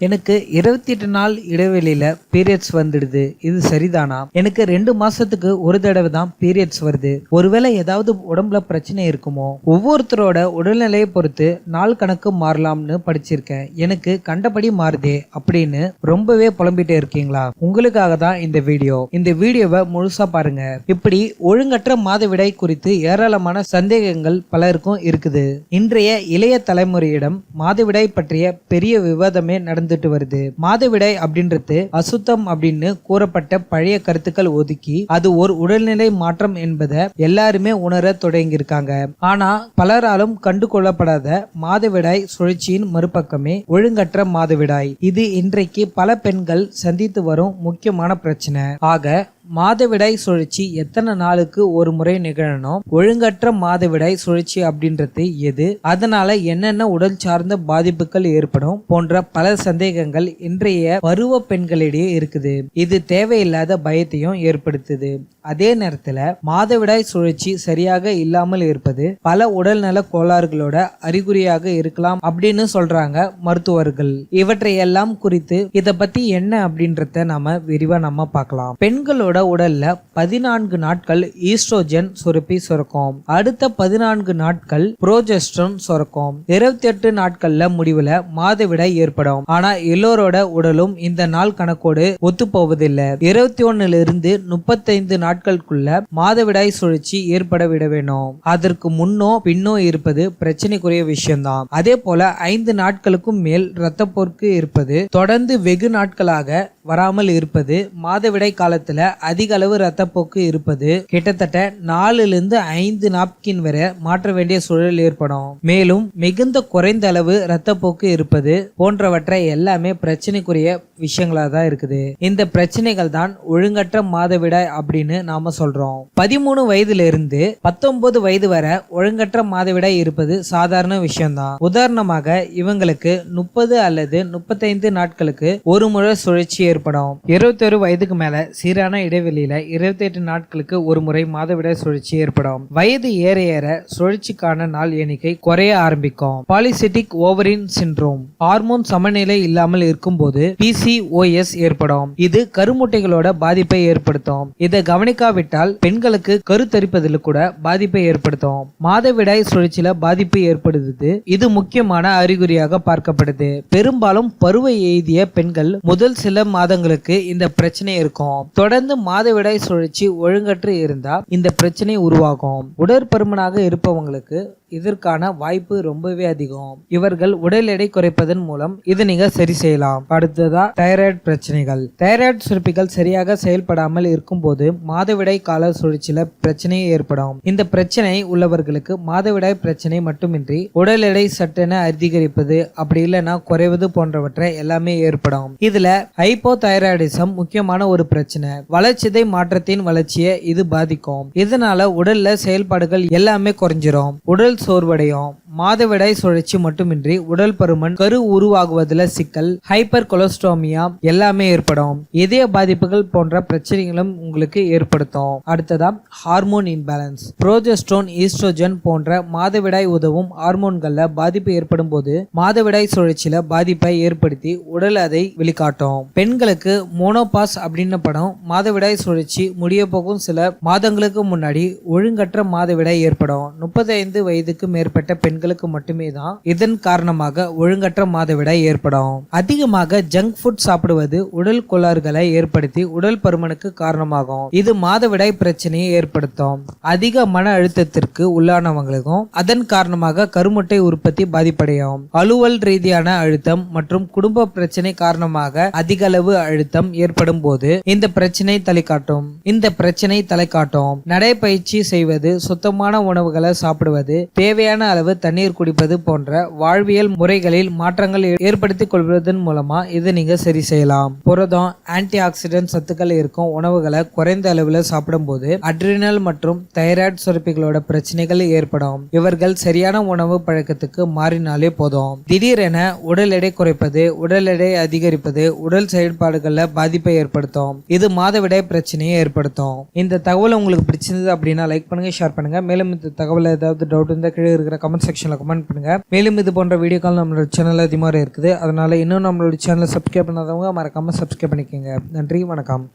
எனக்கு இருபத்தி எட்டு நாள் இடைவெளியில பீரியட்ஸ் வந்துடுது. இது சரிதானா? எனக்கு ரெண்டு மாசத்துக்கு ஒரு தடவை தான் பீரியட்ஸ் வருது. ஒருவேளை ஏதாவது உடம்புல பிரச்சனை இருக்குமோ? ஒவ்வொருத்தரோட உடல்நிலையை பொறுத்து நாள் கணக்கு மாறலாம்னு படிச்சிருக்கேன். எனக்கு கண்டபடி மாறுதே அப்படின்னு ரொம்பவே புலம்பிட்டே இருக்கீங்களா? உங்களுக்காக தான் இந்த வீடியோ. இந்த வீடியோவை முழுசா பாருங்க. இப்படி ஒழுங்கற்ற மாதவிடாய் குறித்து ஏராளமான சந்தேகங்கள் பலருக்கும் இருக்குது. இன்றைய இளைய தலைமுறையிடம் மாதவிடாய் பற்றிய பெரிய விவாதமே இருந்துட்டு வருது. மாதவிடாய் அப்படின்றது அசுத்தம் அப்படின்னு கூறப்பட்ட பழைய கருத்துக்கள் ஒதுக்கி அது ஒரு உடல்நிலை மாற்றம் என்பதை எல்லாருமே உணர தொடங்கியிருக்காங்க. ஆனா பலராலும் கண்டு கொள்ளப்படாத மாதவிடாய் சுழற்சியின் மறுபக்கமே ஒழுங்கற்ற மாதவிடாய். இது இன்றைக்கு பல பெண்கள் சந்தித்து வரும் முக்கியமான பிரச்சனை. ஆக மாதவிடாய் சுழற்சி எத்தனை நாளுக்கு ஒரு முறை நிகழணும்? ஒழுங்கற்ற மாதவிடாய் சுழற்சி அப்படின்றது எது? அதனால என்னென்ன உடல் சார்ந்த பாதிப்புகள் ஏற்படும்? போன்ற பல சந்தேகங்கள் இன்றைய பருவ பெண்களிடையே இருக்குது. இது தேவையில்லாத பயத்தையும் ஏற்படுத்துது. அதே நேரத்துல மாதவிடாய் சுழற்சி சரியாக இல்லாமல் இருப்பது பல உடல்நல கோளாறுகளோட அறிகுறியாக இருக்கலாம் அப்படின்னு சொல்றாங்க மருத்துவர்கள். இவற்றை எல்லாம் குறித்து இதை பத்தி என்ன அப்படின்றத நாம விரிவா நம்ம பார்க்கலாம். பெண்களோட உடல்ல பதினான்கு நாட்கள் ஈஸ்ட்ரோஜன் சுரப்பி சுரக்கும். அடுத்த பதினான்கு நாட்கள் புரோஜெஸ்ட்ரன் சுரக்கும். இருபத்தி எட்டு நாட்கள்ல முடிவுல மாதவிடாய் ஏற்படும். ஆனா எல்லோரோட உடலும் இந்த நாள் கணக்கோடு ஒத்து போவதில்லை இருபத்தி ஒண்ணுல இருந்து முப்பத்தைந்து நாட்களுக்குள்ள மாதவிடாய் சுழற்சி ஏற்பட விட வேணும் அதற்கு முன்னோ பின்னோ இருப்பது பிரச்சனைக்குரிய விஷயம்தான். அதே போல ஐந்து நாட்களுக்கும் மேல் இரத்தப்போக்கு இருப்பது தொடர்ந்து வெகு நாட்களாக வராமல் இருப்பது மாதவிடாய் காலத்துல அதிக அளவு ரத்தப்போக்கு இருப்பது கிட்டத்தட்ட நாலுலேருந்து ஐந்து நாப்கின் வரை மாற்ற வேண்டிய சூழல் ஏற்படும். மேலும் மிகுந்த குறைந்த அளவு ரத்தப்போக்கு இருப்பது போன்றவற்றை எல்லாமே பிரச்சனைக்குரிய விஷயங்களாக தான் இருக்குது. இந்த பிரச்சனைகள் தான் ஒழுங்கற்ற மாதவிடாய் அப்படின்னு நாம சொல்றோம். பதிமூணு வயதுல இருந்து பத்தொன்பது வயது வரை ஒழுங்கற்ற மாதவிடாய் இருப்பது சாதாரண விஷயம்தான். உதாரணமாக இவங்களுக்கு முப்பது அல்லது முப்பத்தைந்து நாட்களுக்கு ஒரு முறை சுழற்சி ஏற்படும். இருபத்தொரு வயதுக்கு மேல சீரான இடைவெளியில இருபத்தி எட்டு நாட்களுக்கு ஒரு முறை மாதவிடாய் சுழற்சி ஏற்படும். வயது ஏற ஏற சுழற்சிக்கான நாள் எண்ணிக்கை குறைய ஆரம்பிக்கும். பாலிசிட்டிக் ஓவரின் சின்ரோம் ஹார்மோன் சமநிலை இல்லாமல் இருக்கும்போது பிசிஓஎஸ் ஏற்படும். இது கருமுட்டைகளோட பாதிப்பை ஏற்படுத்தும். இதை கவனிக்காவிட்டால் பெண்களுக்கு கருத்தரிப்பதில் கூட பாதிப்பை ஏற்படுத்தும். மாதவிடாய் சுழற்சியில பாதிப்பு ஏற்படுது. இது முக்கியமான அறிகுறியாக பார்க்கப்படுது. பெரும்பாலும் பருவ எய்திய பெண்கள் முதல் சில மாதங்களுக்கு இந்த பிரச்சனை இருக்கும். தொடர்ந்து மாதவிடாய் சுழற்சி ஒழுங்கற்று இருந்தால் இந்த பிரச்சனை உருவாகும். உடற்பருமனாக இருப்பவங்களுக்கு இதற்கான வாய்ப்பு ரொம்பவே அதிகம். இவர்கள் உடல் எடை குறைப்பதன் மூலம் இது நீங்க சரி செய்யலாம். அடுத்ததா தைராய்டு பிரச்சனைகள். தைராய்டு சுரப்பிகள் சரியாக செயல்படாமல் இருக்கும்போது மாதவிடாய் கால சுழற்சியில பிரச்சனை ஏற்படும். இந்த பிரச்சனை உள்ளவர்களுக்கு மாதவிடாய் பிரச்சனை மட்டுமின்றி உடல் எடை சட்டென அதிகரிப்பது அப்படி இல்லைன்னா குறைவது போன்றவற்றை எல்லாமே ஏற்படும். இதுல ஹைப்போ தைராய்டிசம் முக்கியமான ஒரு பிரச்சனை. வளர்ச்சிதை மாற்றத்தின் வளர்ச்சியை இது பாதிக்கும். இதனால உடல்ல செயல்பாடுகள் எல்லாமே குறைஞ்சிரும். உடல் சோர்வடையும். மாதவிடாய் சுழற்சி மட்டுமின்றி உடல் பருமன் கரு உருவாகுவதில் சிக்கல் ஹைப்பர் கொலஸ்ட்ரோமியா எல்லாமே ஏற்படும். இதய பாதிப்புகள் போன்ற பிரச்சனைகளும் உங்களுக்கு ஏற்படுத்தும். அடுத்ததா ஹார்மோன் இன்பேலன்ஸ் புரோஜெஸ்ட்ரோன் ஈஸ்ட்ரோஜன் போன்ற மாதவிடாய் உதவும் ஹார்மோன்கள்ல பாதிப்பு ஏற்படும் போது மாதவிடாய் சுழற்சியில பாதிப்பை ஏற்படுத்தி உடல் அதை வெளிக்காட்டும். பெண்களுக்கு மோனோபாஸ் அப்படின்னு படம் மாதவிடாய் சுழற்சி முடிய போகும் சில மாதங்களுக்கு முன்னாடி ஒழுங்கற்ற மாதவிடாய் ஏற்படும். முப்பத்தைந்து வயதுக்கு மேற்பட்ட பெண் பெண்களுக்கு மட்டுமே தான் இதன் காரணமாக ஒழுங்கற்ற மாதவிடாய் ஏற்படும். அதிகமாக ஜங்க் ஃபுட் சாப்பிடுவது உடல் கோளாறுகளை ஏற்படுத்தி உடல் பருமனுக்கு காரணமாகும். இது மாதவிடாய் பிரச்சனையை ஏற்படுத்தும். அதிக மன அழுத்தத்திற்கு உள்ளானவங்களுக்கும் அதன் காரணமாக கருமுட்டை உற்பத்தி பாதிப்படையும். அலுவல் ரீதியான அழுத்தம் மற்றும் குடும்ப பிரச்சனை காரணமாக அதிக அளவு அழுத்தம் ஏற்படும் போது இந்த பிரச்சனை தலை காட்டும் இந்த பிரச்சனை தலை காட்டும் நடைபயிற்சி செய்வது சுத்தமான உணவுகளை சாப்பிடுவது தேவையான அளவு தண்ணீர் குடிப்பது போன்ற வாழ்வியல் முறைகளில் மாற்றங்கள் ஏ- ஏற்படுத்திக் கொள்வதன் மூலமா இதை நீங்க சரி செய்யலாம். புரதம் ஆன்டி ஆக்சிடென்ட் சத்துக்கள் இருக்கும் உணவுகளை குறைந்த அளவில் சாப்பிடும்போது அட்ரினல் மற்றும் தைராய்டு சுரப்பிகளோட பிரச்சனைகள் ஏற்படும். இவர்கள் சரியான உணவு பழக்கத்துக்கு மாறினாலே போதும். திடீரென உடல் எடை குறைப்பது உடல் எடை அதிகரிப்பது உடல் செயல்பாடுகளில் பாதிப்பை ஏற்படுத்தும். இது மாதவிடாய் பிரச்சனையை ஏற்படுத்தும். இந்த தகவல் உங்களுக்கு பிடிச்சிருந்தது அப்படின்னா லைக் பண்ணுங்க ஷேர் பண்ணுங்க. மேலும் இந்த தகவல் ஏதாவது டவுட் இருந்தால் கீழே இருக்கிற கமெண்ட் செக்ஷன் செக்ஷனில் கமெண்ட் பண்ணுங்கள் மேலும் இது போன்ற வீடியோக்கள் நம்மளோட சேனல் அதிகமாக இருக்குது. அதனால் இன்னும் நம்மளோட சேனலை சப்ஸ்கிரைப் பண்ணாதவங்க மறக்காமல் சப்ஸ்கிரைப் பண்ணிக்கோங்க. நன்றி வணக்கம்.